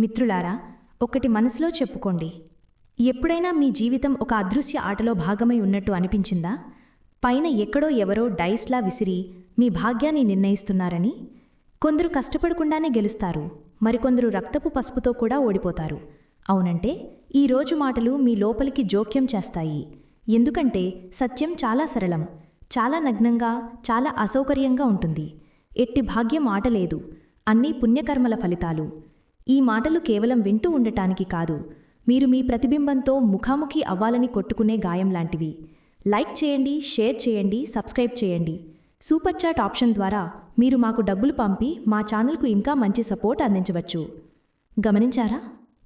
మిత్రులారా ఒకటి మనసులో చెప్పుకోండి. ఎప్పుడైనా మీ జీవితం ఒక అదృశ్య ఆటలో భాగమై ఉన్నట్టు అనిపించిందా? పైన ఎక్కడో ఎవరో డైస్లా విసిరి మీ భాగ్యాన్ని నిర్ణయిస్తున్నారని? కొందరు కష్టపడకుండానే గెలుస్తారు మరికొందరు రక్తపు పసుపుతో కూడా ఓడిపోతారు. అవునంటే ఈ రోజు మాటలు మీ లోపలికి జోక్యం చేస్తాయి. ఎందుకంటే సత్యం చాలా సరళం చాలా నగ్నంగా చాలా అసౌకర్యంగా ఉంటుంది. ఎట్టి భాగ్యం ఆటలేదు అన్నీ పుణ్యకర్మల ఫలితాలు. ఈ మాటలు కేవలం వింటూ ఉండటానికి కాదు. మీరు మీ ప్రతిబింబంతో ముఖాముఖి అవ్వాలని కొట్టుకునే గాయం లాంటివి. లైక్ చేయండి షేర్ చేయండి సబ్స్క్రైబ్ చేయండి. సూపర్ చాట్ ఆప్షన్ ద్వారా మీరు మాకు డబ్బులు పంపి మా ఛానల్కు ఇంకా మంచి సపోర్ట్ అందించవచ్చు. గమనించారా?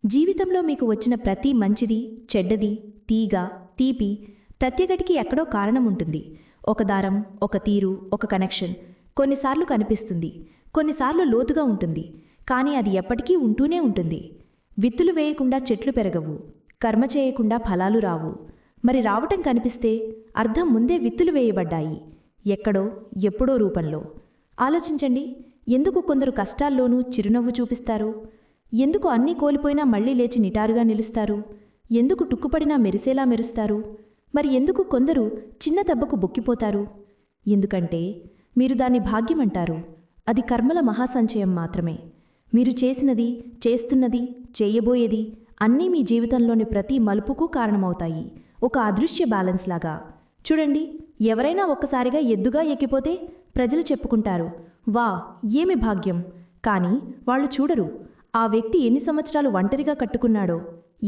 జీవితంలో మీకు వచ్చిన ప్రతి మంచిది చెడ్డది తీగ తీపి ప్రత్యేకటికి ఎక్కడో కారణం ఉంటుంది. ఒక దారం ఒక తీరు ఒక కనెక్షన్ కొన్నిసార్లు కనిపిస్తుంది. కొన్నిసార్లు లోతుగా ఉంటుంది. కానీ అది ఎప్పటికీ ఉంటూనే ఉంటుంది. విత్తులు వేయకుండా చెట్లు పెరగవు. కర్మ చేయకుండా ఫలాలు రావు. మరి రావటం కనిపిస్తే అర్థం ముందే విత్తులు వేయబడ్డాయి. ఎక్కడో ఎప్పుడో రూపంలో. ఆలోచించండి ఎందుకు కొందరు కష్టాల్లోనూ చిరునవ్వు చూపిస్తారు? ఎందుకు అన్నీ కోల్పోయినా మళ్ళీ లేచి నిటారుగా నిలుస్తారు? ఎందుకు టుక్కుపడినా మెరిసేలా మెరుస్తారు? మరి ఎందుకు కొందరు చిన్న దెబ్బకు బొక్కిపోతారు? ఎందుకంటే మీరు దాన్ని భాగ్యమంటారు. అది కర్మల మహాసంచయం మాత్రమే. మీరు చేసినది చేస్తున్నది చేయబోయేది అన్నీ మీ జీవితంలోని ప్రతి మలుపుకు కారణమవుతాయి. ఒక అదృశ్య బ్యాలెన్స్ లాగా. చూడండి ఎవరైనా ఒక్కసారిగా ఎద్దుగా ఎక్కిపోతే ప్రజలు చెప్పుకుంటారు వా ఏమి భాగ్యం! కానీ వాళ్ళు చూడరు. ఆ వ్యక్తి ఎన్ని సంవత్సరాలు ఒంటరిగా కట్టుకున్నాడో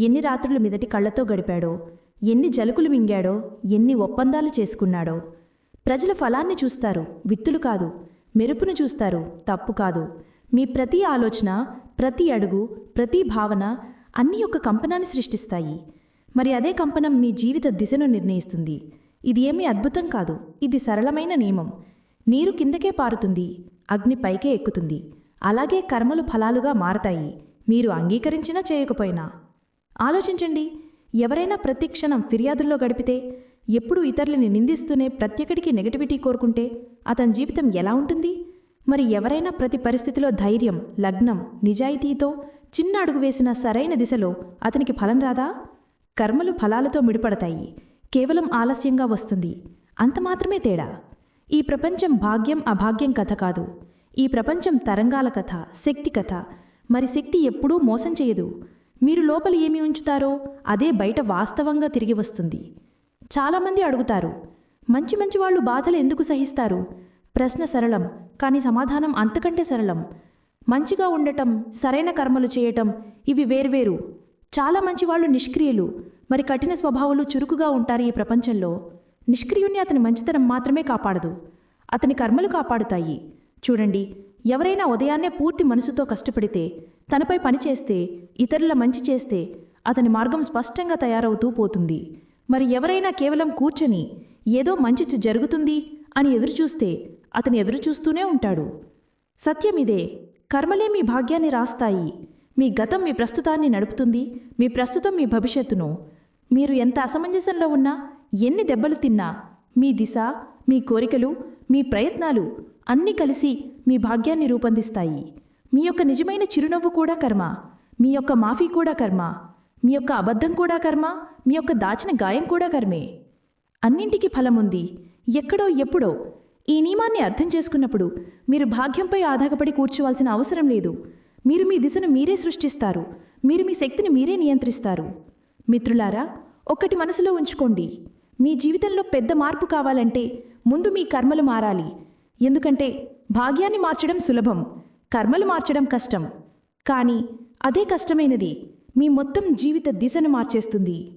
ఎన్ని రాత్రులు మీదటి కళ్ళతో గడిపాడో ఎన్ని జలుకులు మింగాడో ఎన్ని ఒప్పందాలు చేసుకున్నాడో. ప్రజల ఫలాన్ని చూస్తారు విత్తులు కాదు మెరుపును చూస్తారు తప్పు కాదు. మీ ప్రతి ఆలోచన ప్రతి అడుగు ప్రతి భావన అన్నీ ఒక కంపనాన్ని సృష్టిస్తాయి. మరి అదే కంపనం మీ జీవిత దిశను నిర్ణయిస్తుంది. ఇది ఏమీ అద్భుతం కాదు. ఇది సరళమైన నియమం. నీరు కిందకే పారుతుంది. అగ్ని పైకే ఎక్కుతుంది. అలాగే కర్మలు ఫలాలుగా మారతాయి. మీరు అంగీకరించినా చేయకపోయినా. ఆలోచించండి. ఎవరైనా ప్రతి క్షణం ఫిర్యాదుల్లో గడిపితే ఎప్పుడూ ఇతరులని నిందిస్తూనే ప్రత్యేకడికి నెగటివిటీ కోరుకుంటే అతని జీవితం ఎలా ఉంటుంది? మరి ఎవరైనా ప్రతి పరిస్థితిలో ధైర్యం లగ్నం నిజాయితీతో చిన్న అడుగు వేసిన సరైన దిశలో అతనికి ఫలం రాదా? కర్మలు ఫలాలతో ముడిపడతాయి. కేవలం ఆలస్యంగా వస్తుంది. అంత మాత్రమే తేడా. ఈ ప్రపంచం భాగ్యం అభాగ్యం కథ కాదు. ఈ ప్రపంచం తరంగాల కథ శక్తి కథ. మరి శక్తి ఎప్పుడూ మోసం చేయదు. మీరు లోపల ఏమి ఉంచుతారో అదే బయట వాస్తవంగా తిరిగి వస్తుంది. చాలామంది అడుగుతారు మంచి మంచి వాళ్ళు బాధలు ఎందుకు సహిస్తారు? ప్రశ్న సరళం కానీ సమాధానం అంతకంటే సరళం. మంచిగా ఉండటం సరైన కర్మలు చేయటం ఇవి వేర్వేరు. చాలా మంచి వాళ్ళు నిష్క్రియులు. మరి కఠిన స్వభావాలు చురుకుగా ఉంటారు ఈ ప్రపంచంలో. నిష్క్రియుణ్ణి అతని మంచితనం మాత్రమే కాపాడదు. అతని కర్మలు కాపాడుతాయి. చూడండి ఎవరైనా ఉదయాన్నే పూర్తి మనసుతో కష్టపడితే తనపై పనిచేస్తే ఇతరుల మంచి చేస్తే అతని మార్గం స్పష్టంగా తయారవుతూ పోతుంది. మరి ఎవరైనా కేవలం కూర్చొని ఏదో మంచి చు- జరుగుతుంది అని ఎదురుచూస్తే అతను ఎదురుచూస్తూనే ఉంటాడు. సత్యం ఇదే. కర్మలే మీ భాగ్యాన్ని రాస్తాయి. మీ గతం మీ ప్రస్తుతాన్ని నడుపుతుంది. మీ ప్రస్తుతం మీ భవిష్యత్తును. మీరు ఎంత అసమంజసంలో ఉన్నా ఎన్ని దెబ్బలు తిన్నా మీ దిశ మీ కోరికలు మీ ప్రయత్నాలు అన్నీ కలిసి మీ భాగ్యాన్ని రూపొందిస్తాయి. మీ యొక్క నిజమైన చిరునవ్వు కూడా కర్మ. మీ యొక్క మాఫీ కూడా కర్మ. మీ యొక్క అబద్ధం కూడా కర్మ. మీ యొక్క దాచిన గాయం కూడా కర్మే. అన్నింటికి ఫలముంది. ఎక్కడో ఎప్పుడో ఈ నియమాన్ని అర్థం చేసుకున్నప్పుడు మీరు భాగ్యంపై ఆధారపడి కూర్చోవాల్సిన అవసరం లేదు. మీరు మీ దిశను మీరే సృష్టిస్తారు. మీరు మీ శక్తిని మీరే నియంత్రిస్తారు. మిత్రులారా ఒక్కటి మనసులో ఉంచుకోండి. మీ జీవితంలో పెద్ద మార్పు కావాలంటే ముందు మీ కర్మలు మారాలి. ఎందుకంటే భాగ్యాన్ని మార్చడం సులభం కర్మలు మార్చడం కష్టం. కానీ అదే కష్టమైనది మీ మొత్తం జీవిత దిశను మార్చేస్తుంది.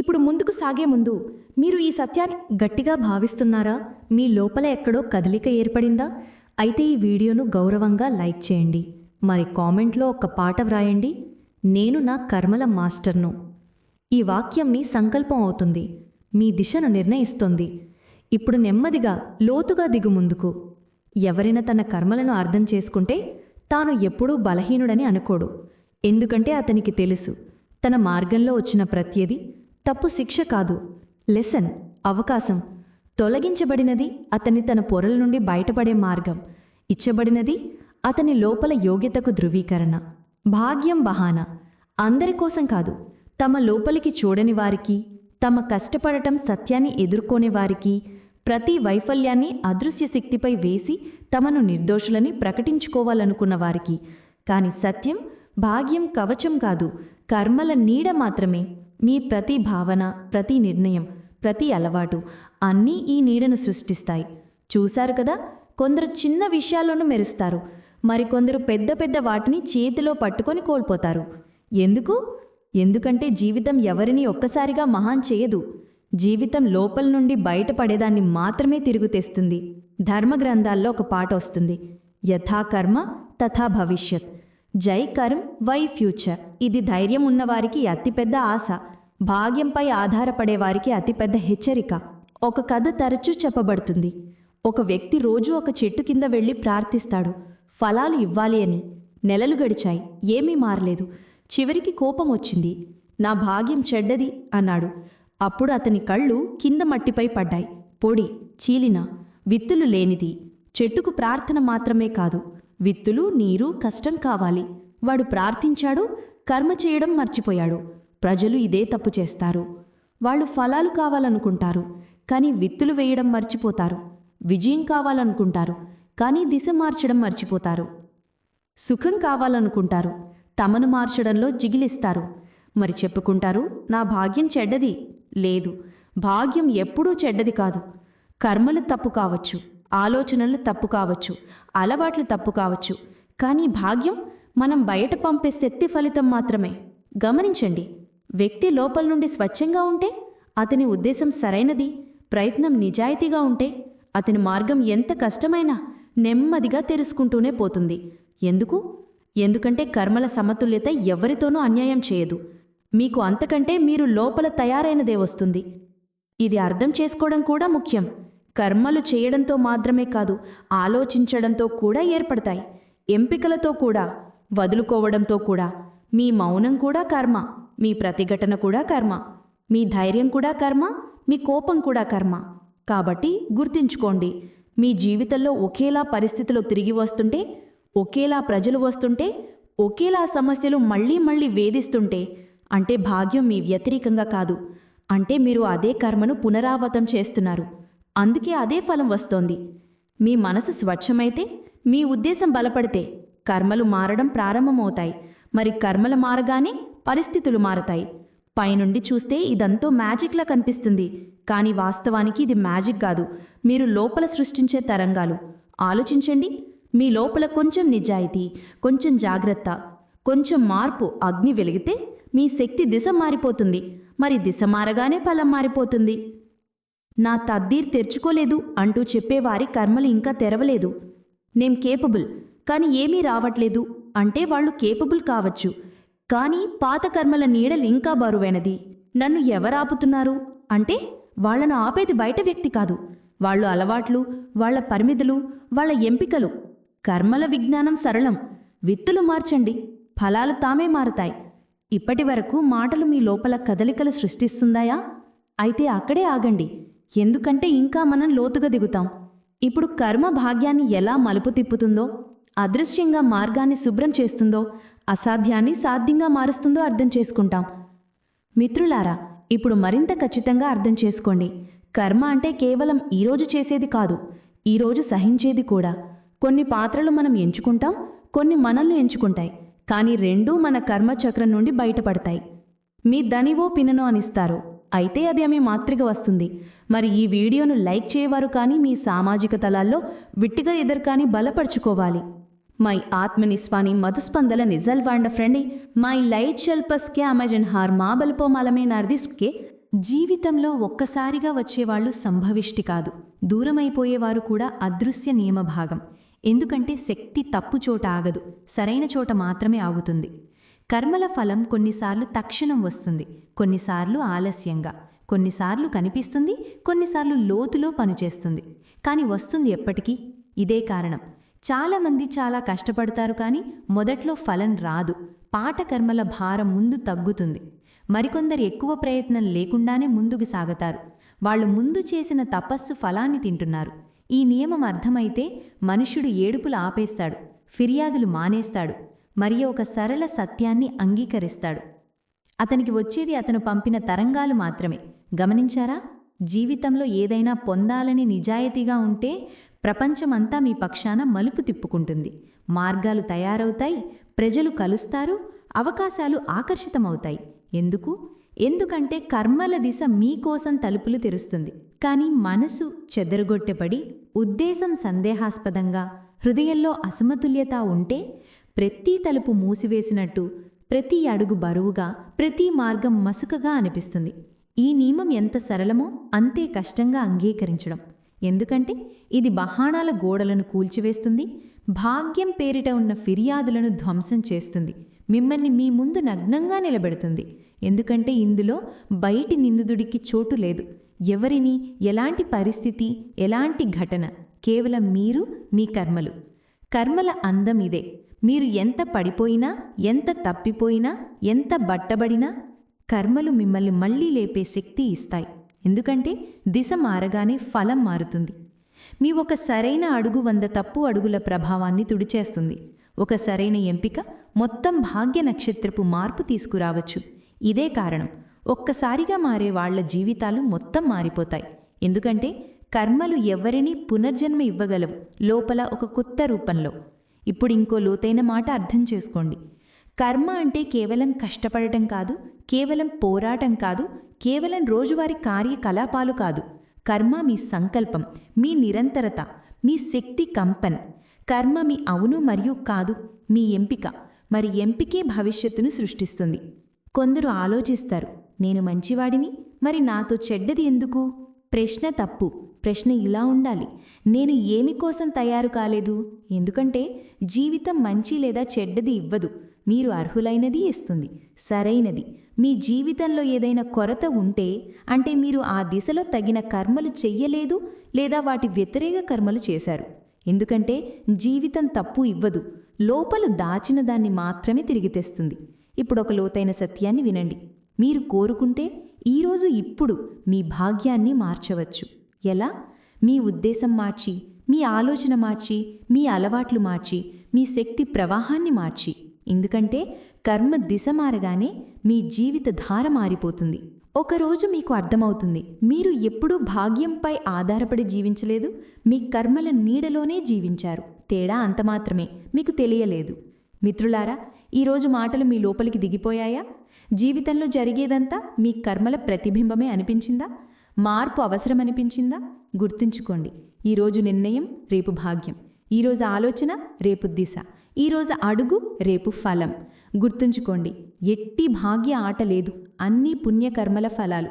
ఇప్పుడు ముందుకు సాగే ముందు మీరు ఈ సత్యాన్ని గట్టిగా భావిస్తున్నారా? మీ లోపల ఎక్కడో కదలిక ఏర్పడిందా? అయితే ఈ వీడియోను గౌరవంగా లైక్ చేయండి. మరి కామెంట్లో ఒక పాట వ్రాయండి. నేను నా కర్మల మాస్టర్ను. ఈ వాక్యంని సంకల్పం అవుతుంది. మీ దిశను నిర్ణయిస్తుంది. ఇప్పుడు నెమ్మదిగా లోతుగా దిగు ముందుకు. ఎవరైనా తన కర్మలను అర్థం చేసుకుంటే తాను ఎప్పుడూ బలహీనుడని అనుకోడు. ఎందుకంటే అతనికి తెలుసు తన మార్గంలో వచ్చిన ప్రత్యేది తప్పు శిక్ష కాదు. లెసన్ అవకాశం. తొలగించబడినది అతని తన పొరల నుండి బయటపడే మార్గం. ఇచ్చబడినది అతని లోపల యోగ్యతకు ధృవీకరణ. భాగ్యం బహానా. అందరి కోసం కాదు తమ లోపలికి చూడని వారికి తమ కష్టపడటం సత్యాన్ని ఎదుర్కొనే వారికి ప్రతి వైఫల్యాన్ని అదృశ్య శక్తిపై వేసి తమను నిర్దోషులని ప్రకటించుకోవాలనుకున్న వారికి. కాని సత్యం భాగ్యం కవచం కాదు కర్మల నీడ మాత్రమే. మీ ప్రతి భావన ప్రతి నిర్ణయం ప్రతి అలవాటు అన్నీ ఈ నీడను సృష్టిస్తాయి. చూశారు కదా? కొందరు చిన్న విషయాల్లోనూ మెరుస్తారు. మరికొందరు పెద్ద పెద్ద వాటిని చేతిలో పట్టుకొని కోల్పోతారు. ఎందుకు? ఎందుకంటే జీవితం ఎవరిని ఒక్కసారిగా మహాన్ చేయదు. జీవితం లోపల నుండి బయటపడేదాన్ని మాత్రమే తిరుగు తెస్తుంది. ధర్మ గ్రంథాల్లో ఒక పాట వస్తుంది. యథాకర్మ తథా భవిష్యత్. జై కర్మ్ వై ఫ్యూచర్. ఇది ధైర్యం ఉన్నవారికి అతిపెద్ద ఆశ. భాగ్యంపై ఆధారపడేవారికి అతిపెద్ద హెచ్చరిక. ఒక కథ తరచూ చెప్పబడుతుంది. ఒక వ్యక్తి రోజు ఒక చెట్టు కింద వెళ్ళి ప్రార్థిస్తాడు. ఫలాలు ఇవ్వాలి అని. నెలలు గడిచాయి. ఏమీ మారలేదు. చివరికి కోపం వచ్చింది. నా భాగ్యం చెడ్డది అన్నాడు. అప్పుడు అతని కళ్ళు కింద మట్టిపై పడ్డాయి. పొడి చీలిన. విత్తులు లేనిది. చెట్టుకు ప్రార్థన మాత్రమే కాదు. విత్తులు నీరు కష్టం కావాలి. వాడు ప్రార్థించాడు కర్మ చేయడం మర్చిపోయాడు. ప్రజలు ఇదే తప్పు చేస్తారు. వాళ్ళు ఫలాలు కావాలనుకుంటారు కానీ విత్తులు వేయడం మర్చిపోతారు. విజయం కావాలనుకుంటారు కానీ దిశ మార్చడం మర్చిపోతారు. సుఖం కావాలనుకుంటారు తమను మార్చడంలో జిగిలిస్తారు. మరి చెప్పుకుంటారు నా భాగ్యం చెడ్డది? లేదు భాగ్యం ఎప్పుడూ చెడ్డది కాదు. కర్మలు తప్పు కావచ్చు. ఆలోచనలు తప్పు కావచ్చు అలవాట్లు తప్పు కావచ్చు. కానీ భాగ్యం మనం బయట పంపే శక్తి ఫలితం మాత్రమే. గమనించండి వ్యక్తి లోపల నుండి స్వచ్ఛంగా ఉంటే అతని ఉద్దేశం సరైనది ప్రయత్నం నిజాయితీగా ఉంటే అతని మార్గం ఎంత కష్టమైనా నెమ్మదిగా తెరుచుకుంటూనే పోతుంది. ఎందుకు? ఎందుకంటే కర్మల సమతుల్యత ఎవరితోనూ అన్యాయం చేయదు. మీకు అంతకంటే మీరు లోపల తయారైనదే వస్తుంది. ఇది అర్థం చేసుకోవడం కూడా ముఖ్యం. కర్మలు చేయడంతో మాత్రమే కాదు ఆలోచించడంతో కూడా ఏర్పడతాయి. ఎంపికలతో కూడా వదులుకోవడంతో కూడా. మీ మౌనం కూడా కర్మ మీ ప్రతిఘటన కూడా కర్మ మీ ధైర్యం కూడా కర్మ మీ కోపం కూడా కర్మ. కాబట్టి గుర్తుంచుకోండి మీ జీవితంలో ఒకేలా పరిస్థితులు తిరిగి వస్తుంటే ఒకేలా ప్రజలు వస్తుంటే ఒకేలా సమస్యలు మళ్ళీ మళ్ళీ వేధిస్తుంటే అంటే భాగ్యం మీ వ్యతిరేకంగా కాదు. అంటే మీరు అదే కర్మను పునరావృతం చేస్తున్నారు. అందుకే అదే ఫలం వస్తోంది. మీ మనసు స్వచ్ఛమైతే మీ ఉద్దేశం బలపడితే కర్మలు మారడం ప్రారంభమవుతాయి. మరి కర్మలు మారగానే పరిస్థితులు మారతాయి. పైనుండి చూస్తే ఇదంతో మ్యాజిక్లా కనిపిస్తుంది. కానీ వాస్తవానికి ఇది మ్యాజిక్ కాదు. మీరు లోపల సృష్టించే తరంగాలు. ఆలోచించండి. మీ లోపల కొంచెం నిజాయితీ కొంచెం జాగ్రత్త కొంచెం మార్పు అగ్ని వెలిగితే మీ శక్తి దిశ మారిపోతుంది. మరి దిశ మారగానే ఫలం మారిపోతుంది. నా తద్దీర్ తెరుచుకోలేదు అంటూ చెప్పేవారి కర్మలు ఇంకా తెరవలేదు. నేం కేపబుల్ కానీ ఏమీ రావట్లేదు అంటే వాళ్ళు కేపబుల్ కావచ్చు. కానీ పాత కర్మల నీడలు ఇంకా బరువైనది. నన్ను ఎవరాపుతున్నారు? అంటే వాళ్ళను ఆపేది బయట వ్యక్తి కాదు. వాళ్ళు అలవాట్లు వాళ్ళ పరిమితులు వాళ్ళ ఎంపికలు. కర్మల విజ్ఞానం సరళం. విత్తులు మార్చండి ఫలాలు తామే మారతాయి. ఇప్పటి వరకు మాటలు మీ లోపల కదలికలు సృష్టిస్తుందాయా? అయితే అక్కడే ఆగండి. ఎందుకంటే ఇంకా మనం లోతుగా దిగుతాం. ఇప్పుడు కర్మ భాగ్యాన్ని ఎలా మలుపు తిప్పుతుందో అదృశ్యంగా మార్గాన్ని శుభ్రం చేస్తుందో అసాధ్యాన్ని సాధ్యంగా మారుస్తుందో అర్థం చేసుకుంటాం. మిత్రులారా ఇప్పుడు మరింత ఖచ్చితంగా అర్థం చేసుకోండి. కర్మ అంటే కేవలం ఈరోజు చేసేది కాదు ఈరోజు సహించేది కూడా. కొన్ని పాత్రలు మనం ఎంచుకుంటాం కొన్ని మనల్ని ఎంచుకుంటాయి కానీ రెండూ మన కర్మచక్రం నుండి బయటపడతాయి. మీ దనివో పిననో అనిస్తారు అయితే అది ఆమె మాత్రిక వస్తుంది. మరి ఈ వీడియోను లైక్ చేయవారు కానీ మీ సామాజిక తలాల్లో విట్టిగా ఎదురు బలపరుచుకోవాలి. మై ఆత్మనిస్వాని మధుస్పందల నిజల్ వాండ ఫ్రెండి మై లైట్ షెల్పస్కే అమెజన్ హార్ మా బలిపోమాలమే నర్దిస్కే జీవితంలో ఒక్కసారిగా వచ్చేవాళ్ళు సంభవిష్టి కాదు. దూరమైపోయేవారు కూడా అదృశ్య నియమ భాగం ఎందుకంటే శక్తి తప్పు చోట ఆగదు. సరైన చోట మాత్రమే ఆగుతుంది. కర్మల ఫలం కొన్నిసార్లు తక్షణం వస్తుంది కొన్నిసార్లు ఆలస్యంగా. కొన్నిసార్లు కనిపిస్తుంది కొన్నిసార్లు లోతులో పనిచేస్తుంది. కానీ వస్తుంది ఎప్పటికీ? ఇదే కారణం. చాలామంది చాలా కష్టపడతారు కానీ మొదట్లో ఫలం రాదు. పాట కర్మల భారం ముందు తగ్గుతుంది. మరికొందరు ఎక్కువ ప్రయత్నం లేకుండానే ముందుకు సాగతారు. వాళ్ళు ముందు చేసిన తపస్సు ఫలాన్ని తింటున్నారు. ఈ నియమం అర్థమైతే మనుషుడు ఏడుపులు ఆపేస్తాడు ఫిర్యాదులు మానేస్తాడు. మరి ఒక సరళ సత్యాన్ని అంగీకరిస్తాడు. అతనికి వచ్చేది అతను పంపిన తరంగాలు మాత్రమే. గమనించారా? జీవితంలో ఏదైనా పొందాలని నిజాయితీగా ఉంటే ప్రపంచమంతా మీ పక్షాన మలుపు తిప్పుకుంటుంది. మార్గాలు తయారవుతాయి ప్రజలు కలుస్తారు అవకాశాలు ఆకర్షితమవుతాయి. ఎందుకు? ఎందుకంటే కర్మల దిశ మీకోసం తలుపులు తెరుస్తుంది. కానీ మనసు చెదరగొట్టెపడి ఉద్దేశం సందేహాస్పదంగా హృదయంలో అసమతుల్యత ఉంటే ప్రతి తలుపు మూసివేసినట్టు ప్రతి అడుగు బరువుగా ప్రతి మార్గం మసుకగా అనిపిస్తుంది. ఈ నియమం ఎంత సరళమో అంతే కష్టంగా అంగీకరించడం. ఎందుకంటే ఇది బహాణాల గోడలను కూల్చివేస్తుంది భాగ్యం పేరిట ఉన్న ఫిర్యాదులను ధ్వంసం చేస్తుంది మిమ్మల్ని మీ ముందు నగ్నంగా నిలబెడుతుంది. ఎందుకంటే ఇందులో బయటి నిందితుడికి చోటు లేదు. ఎవరిని ఎలాంటి పరిస్థితి ఎలాంటి ఘటన? కేవలం మీరు మీ కర్మలు. కర్మల అందం ఇదే. మీరు ఎంత పడిపోయినా ఎంత తప్పిపోయినా ఎంత బట్టబడినా కర్మలు మిమ్మల్ని మళ్ళీ లేపే శక్తి ఇస్తాయి. ఎందుకంటే దిశ మారగానే ఫలం మారుతుంది. మీ ఒక సరైన అడుగు వంద తప్పు అడుగుల ప్రభావాన్ని తుడిచేస్తుంది. ఒక సరైన ఎంపిక మొత్తం భాగ్య నక్షత్రపు మార్పు తీసుకురావచ్చు. ఇదే కారణం. ఒక్కసారిగా మారే వాళ్ళ జీవితాలు మొత్తం మారిపోతాయి. ఎందుకంటే కర్మలు ఎవరినీ పునర్జన్మ ఇవ్వగలవు. లోపల ఒక కొత్త రూపంలో. ఇప్పుడు ఇంకో లోతైన మాట అర్థం చేసుకోండి. కర్మ అంటే కేవలం కష్టపడటం కాదు కేవలం పోరాటం కాదు కేవలం రోజువారీ కార్యకలాపాలు కాదు. కర్మ మీ సంకల్పం మీ నిరంతరత మీ శక్తి కంపన్. కర్మ మీ అవును మరియు కాదు మీ ఎంపిక. మరి ఎంపికే భవిష్యత్తును సృష్టిస్తుంది. కొందరు ఆలోచిస్తారు నేను మంచివాడిని మరి నాతో చెడ్డది ఎందుకు? ప్రశ్న తప్పు. ప్రశ్న ఇలా ఉండాలి. నేను ఏమి కోసం తయారు కాలేదు? ఎందుకంటే జీవితం మంచి లేదా చెడ్డది ఇవ్వదు. మీరు అర్హులైనది ఇస్తుంది. సరైనది. మీ జీవితంలో ఏదైనా కొరత ఉంటే అంటే మీరు ఆ దిశలో తగిన కర్మలు చెయ్యలేదు లేదా వాటి వ్యతిరేక కర్మలు చేశారు. ఎందుకంటే జీవితం తప్పు ఇవ్వదు. లోపల దాచిన దాన్ని మాత్రమే తిరిగి తెస్తుంది. ఇప్పుడు ఒక లోతైన సత్యాన్ని వినండి. మీరు కోరుకుంటే ఈరోజు ఇప్పుడు మీ భాగ్యాన్ని మార్చవచ్చు. ఎలా? మీ ఉద్దేశం మార్చి మీ ఆలోచన మార్చి మీ అలవాట్లు మార్చి మీ శక్తి ప్రవాహాన్ని మార్చి. ఎందుకంటే కర్మ దిశ మారగానే మీ జీవిత ధార మారిపోతుంది. ఒకరోజు మీకు అర్థమవుతుంది మీరు ఎప్పుడూ భాగ్యంపై ఆధారపడి జీవించలేదు మీ కర్మల నీడలోనే జీవించారు. తేడా అంత మాత్రమే మీకు తెలియలేదు. మిత్రులారా ఈరోజు మాటలు మీ లోపలికి దిగిపోయాయా? జీవితంలో జరిగేదంతా మీ కర్మల ప్రతిబింబమే అనిపించిందా? మార్పు అవసరమనిపించిందా? గుర్తుంచుకోండి ఈరోజు నిర్ణయం రేపు భాగ్యం. ఈరోజు ఆలోచన రేపు దిశ. ఈరోజు అడుగు రేపు ఫలం. గుర్తుంచుకోండి ఎట్టి భాగ్య ఆట లేదు అన్నీ పుణ్యకర్మల ఫలాలు.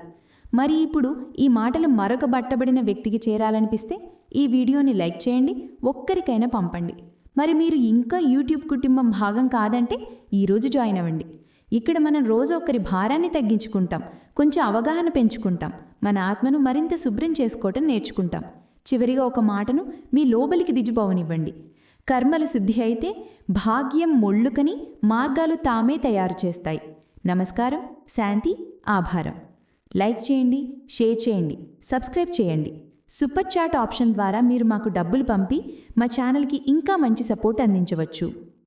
మరి ఇప్పుడు ఈ మాటలు మరొక బట్టబడిన వ్యక్తికి చేరాలనిపిస్తే ఈ వీడియోని లైక్ చేయండి ఒక్కరికైనా పంపండి. మరి మీరు ఇంకా యూట్యూబ్ కుటుంబం భాగం కాదంటే ఈరోజు జాయిన్ అవ్వండి. ఇక్కడ మనం రోజు ఒకరి భారాన్ని తగ్గించుకుంటాం కొంచెం అవగాహన పెంచుకుంటాం మన ఆత్మను మరింత శుభ్రం చేసుకోవటం నేర్చుకుంటాం. చివరిగా ఒక మాటను మీ లోబలికి దిజుపోవనివ్వండి కర్మల శుద్ధి అయితే భాగ్యం మొళ్ళుకని మార్గాలు తామే తయారు చేస్తాయి. నమస్కారం శాంతి ఆభారం. లైక్ చేయండి షేర్ చేయండి సబ్స్క్రైబ్ చేయండి. సూపర్ చాట్ ఆప్షన్ ద్వారా మీరు మాకు డబ్బులు పంపి మా ఛానల్కి ఇంకా మంచి సపోర్ట్ అందించవచ్చు.